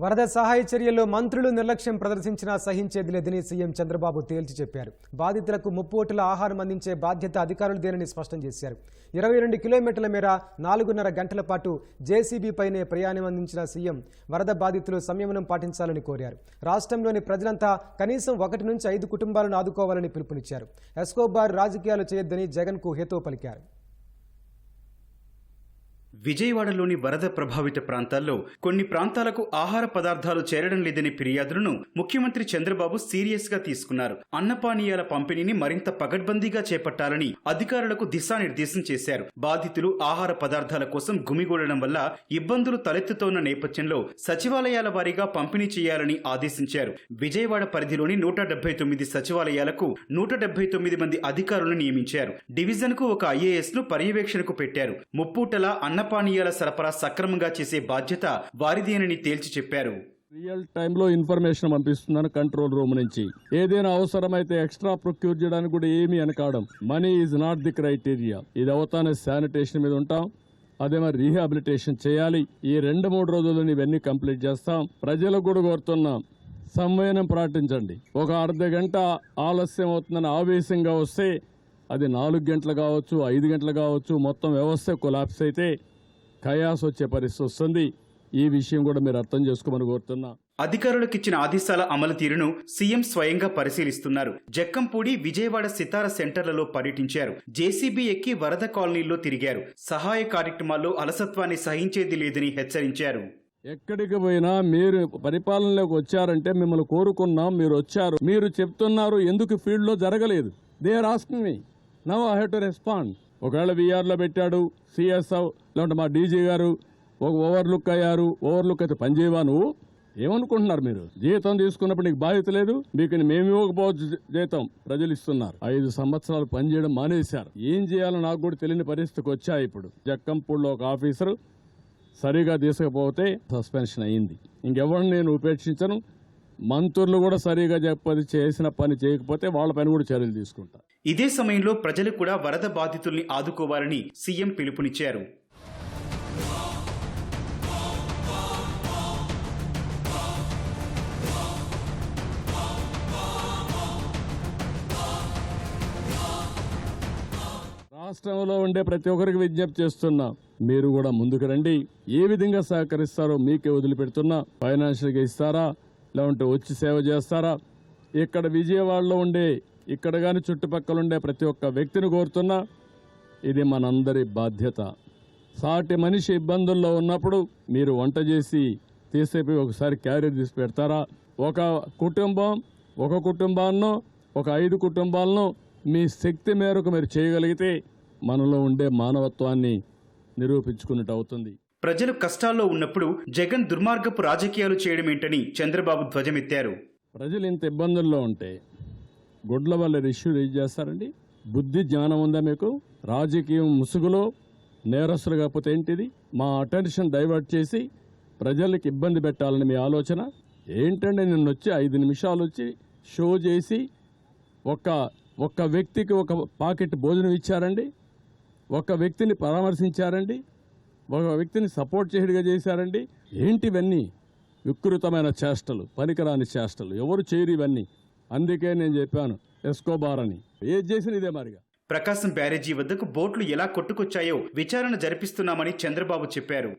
వరద సహాయ చర్యల్లో మంత్రులు నిర్లక్ష్యం ప్రదర్శించినా సహించేది లేదని సీఎం చంద్రబాబు తేల్చి చెప్పారు. బాధితులకు ముప్పోటుల ఆహారం అందించే బాధ్యత అధికారులదేనని స్పష్టం చేశారు. ఇరవై రెండు కిలోమీటర్ల మేర నాలుగున్నర గంటల పాటు జేసీబీపైనే ప్రయాణం అందించిన సీఎం వరద బాధితులు సంయమనం పాటించాలని కోరారు. రాష్ట్రంలోని ప్రజలంతా కనీసం ఒకటి నుంచి ఐదు కుటుంబాలను ఆదుకోవాలని పిలుపునిచ్చారు. ఎస్కోబార్ రాజకీయాలు చేయొద్దని జగన్కు హేతో పలికారు. విజయవాడలోని వరద ప్రభావిత ప్రాంతాల్లో కొన్ని ప్రాంతాలకు ఆహార పదార్థాలు చేరడం లేదనే ఫిర్యాదులను ముఖ్యమంత్రి చంద్రబాబు సీరియస్గా తీసుకున్నారు. అన్నపానీయాల పంపిణీని మరింత పగడ్బందీగా చేపట్టాలని అధికారులకు దిశానిర్దేశం చేశారు. బాధితులు ఆహార పదార్థాల కోసం గుమిగూడడం వల్ల ఇబ్బందులు తలెత్తుతోన్న నేపథ్యంలో సచివాలయాల వారీగా పంపిణీ చేయాలని ఆదేశించారు. విజయవాడ పరిధిలోని నూట డెబ్బై తొమ్మిది సచివాలయాలకు నూట డెబ్బై తొమ్మిది మంది అధికారులను నియమించారు. డివిజన్కు ఒక ఐఏఎస్ను పర్యవేక్షణకు పెట్టారు. ముప్పూటల అన్నపానీయాల సరఫరా సక్రమంగా చేసే బాధ్యత వారిదేనని తేల్చి చెప్పారు. రియల్ టైంలో ఇన్ఫర్మేషన్ పంపిస్తున్నాను కంట్రోల్ రూమ్ నుంచి. ఏదైనా అవసరమైతే ఎక్స్ట్రా ప్రొక్యూర్ చేయడానికి కూడా ఏమీ అనకాడం money is not the criteria ఇది అవుతానే శానిటేషన్ మీద ఉంటాం. అదే మరి రీహాబిలిటేషన్ చేయాలి. ఈ రెండు మూడు రోజుల్లో ఇవన్నీ కంప్లీట్ చేస్తాం. ప్రజలకు కూడా కోరుతున్నాం సంవయనం పాటించండి. ఒక అర్ధ గంట ఆలస్యం అవుతుందని ఆవేశంగా వస్తే అది నాలుగు గంటలు కావచ్చు ఐదు గంటలు కావచ్చు మొత్తం వ్యవస్థ కొలాప్స్ అయితే కయాస్ వచ్చే పరిస్థితి వస్తుంది. ఈ విషయం కూడా మీరు అర్థం చేసుకోమని కోరుతున్నా. అధికారులకు ఇచ్చిన ఆదేశాల అమలు తీరును సీఎం స్వయంగా పరిశీలిస్తున్నారు. జక్కంపూడి విజయవాడ సితార సెంటర్లలో పర్యటించారు. జేసీబీ ఎక్కి వరద కాలనీల్లో తిరిగారు. సహాయ కార్యక్రమాల్లో అలసత్వాన్ని సహించేది లేదని హెచ్చరించారు. ఎక్కడికి పోయినా మీరు పరిపాలనలోకి వచ్చారంటే మిమ్మల్ని కోరుకున్నాం మీరు వచ్చారు. మీరు చెప్తున్నారు ఎందుకు ఫీల్డ్లో జరగలేదు? They asking me now I have to respond ఒకవేళ విఆర్లో పెట్టాడు సిఎస్ఓ లేదంటే మా డీజీ గారు ఒక ఓవర్లుక్ అయ్యారు ఓవర్లుక్ అయితే పనిచేయవా నువ్వు? ఏమనుకుంటున్నారు మీరు? జీతం తీసుకున్నప్పుడు నీకు బాధ్యత లేదు మీకు మేము ఇవ్వకపోవచ్చు జీతం ప్రజలు ఇస్తున్నారు. ఐదు సంవత్సరాలు పనిచేయడం మానేశారు. ఏం చేయాలో నాకు కూడా తెలియని పరిస్థితికి వచ్చాయి ఇప్పుడు. జక్కంపూడిలో ఒక ఆఫీసరు సరిగా తీసుకపోతే సస్పెన్షన్ అయింది ఇంకెవరిని నేను ఉపేక్షించను? మంత్రులు కూడా సరిగా చెప్పది చేసిన పని చేయకపోతే వాళ్ళ పని కూడా చర్యలు తీసుకుంటా. ఇదే సమయంలో ప్రజలు కూడా వరద బాధితుల్ని ఆదుకోవాలని సీఎం పిలుపునిచ్చారు. రాష్ట్రంలో ఉండే ప్రతి ఒక్కరికి విజ్ఞప్తి చేస్తున్నా మీరు కూడా ముందుకు రండి. ఏ విధంగా సహకరిస్తారో మీకే వదిలిపెడుతున్నా ఫైనాన్షియల్గా ఇస్తారా లేకుంటే వచ్చి సేవ చేస్తారా ఇక్కడ విజయవాడలో ఉండే ఇక్కడ కానీ చుట్టుపక్కల ఉండే ప్రతి ఒక్క వ్యక్తిని కోరుతున్నా ఇది మనందరి బాధ్యత. సాటి మనిషి ఇబ్బందుల్లో ఉన్నప్పుడు మీరు వంట చేసి తీసేపోయి ఒకసారి క్యారియర్ తీసి పెడతారా? ఒక కుటుంబం ఒక కుటుంబాన్నో ఒక ఐదు కుటుంబాలను మీ శక్తి మేరకు మీరు చేయగలిగితే మనలో ఉండే మానవత్వాన్ని నిరూపించుకున్నట్టు అవుతుంది. ప్రజలు కష్టాల్లో ఉన్నప్పుడు జగన్ దుర్మార్గపు రాజకీయాలు చేయడమేంటని చంద్రబాబు ధ్వజమెత్తారు. ప్రజలు ఇంత ఇబ్బందుల్లో ఉంటే గుడ్ల వల్ల ఇష్యూ రేజ్ చేస్తారండి? బుద్ధి జ్ఞానం ఉందా మీకు? రాజకీయం ముసుగులో నేరస్తులు కాకపోతే ఏంటిది? మా అటెన్షన్ డైవర్ట్ చేసి ప్రజలకు ఇబ్బంది పెట్టాలని మీ ఆలోచన? ఏంటంటే నిన్న వచ్చి ఐదు నిమిషాలు వచ్చి షో చేసి ఒక ఒక్క వ్యక్తికి ఒక పాకెట్ భోజనం ఇచ్చారండి? ఒక వ్యక్తిని పరామర్శించారండి? ఒక వ్యక్తిని సపోర్ట్ చేయడిగా చేశారండి? ఏంటివన్నీ వికృతమైన చేష్టలు పనికిరాని చేష్టలు? ఎవరు చేయరు ఇవన్నీ? అందుకే నేను చెప్పాను ఎస్కోబార్ అని. ఏది చేసిన ఇదే మరిగా. ప్రకాశం బ్యారేజీ వద్దకు బోట్లు ఎలా కొట్టుకొచ్చాయో విచారణ జరిపిస్తున్నామని చంద్రబాబు చెప్పారు.